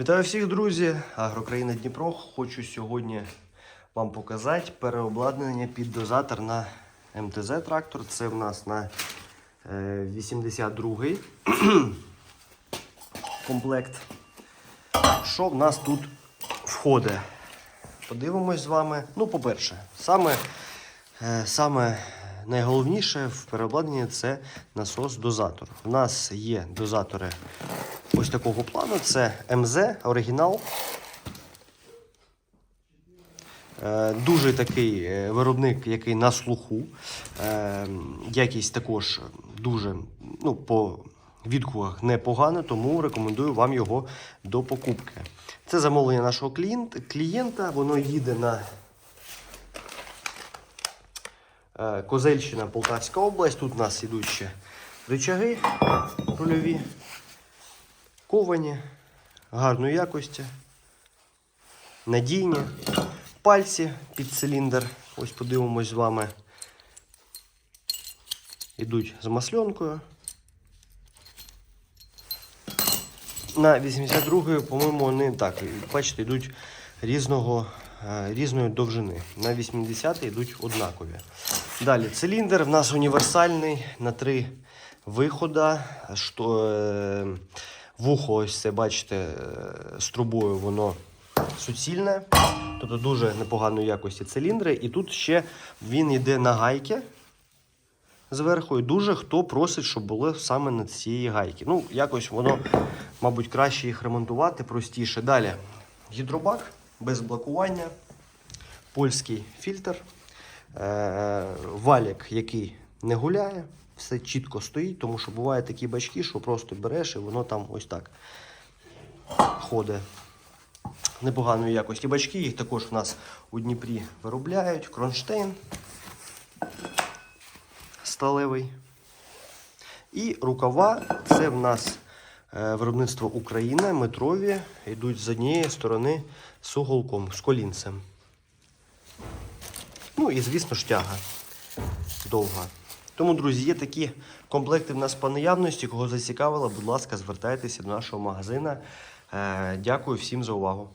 Вітаю всіх, друзі! Агрокраїна Дніпро. Хочу сьогодні вам показати переобладнання під дозатор на МТЗ трактор. Це в нас на е, 82-й комплект. Що в нас тут входить? Подивимось з вами. Ну, по-перше, саме, е, саме найголовніше в переобладнанні це насос-дозатор. У нас є дозатори ось такого плану. Це МЗ, оригінал. Е, Дуже такий е, виробник, який на слуху. Е, Якість також дуже ну, по відгуках непогана, тому рекомендую вам його до покупки. Це замовлення нашого клієнта. Воно їде на Козельщина, Полтавська область. Тут у нас ідуть ще рычаги рульові, ковані, гарної якості, надійні, пальці під циліндр. Ось подивимось з вами. Ідуть з масленкою. На 82-ї, по-моєму, вони так, бачите, йдуть різного, е, різної довжини. На 80-й йдуть однакові. Далі, циліндр в нас універсальний на три виходи. Що, е, вухо, ось це, бачите, е, з трубою воно суцільне, тобто дуже непоганої якості циліндри. І тут ще він йде на гайки зверху. І дуже хто просить, щоб було саме на цієї гайки. Ну, якось воно, мабуть, краще їх ремонтувати, простіше. Далі гідробак без блокування, польський фільтр, е- валік, який не гуляє, все чітко стоїть, тому що бувають такі бачки, що просто береш і воно там ось так ходить. Непоганої якості бачки, їх також в нас у Дніпрі виробляють. Кронштейн сталевий. І рукава це в нас е, виробництво України, метрові, йдуть з однієї сторони з уголком, з колінцем. Ну і, звісно ж, тяга довга. Тому, друзі, є такі комплекти в нас по наявності. Кого зацікавило, будь ласка, звертайтеся до нашого магазина. Е, Дякую всім за увагу.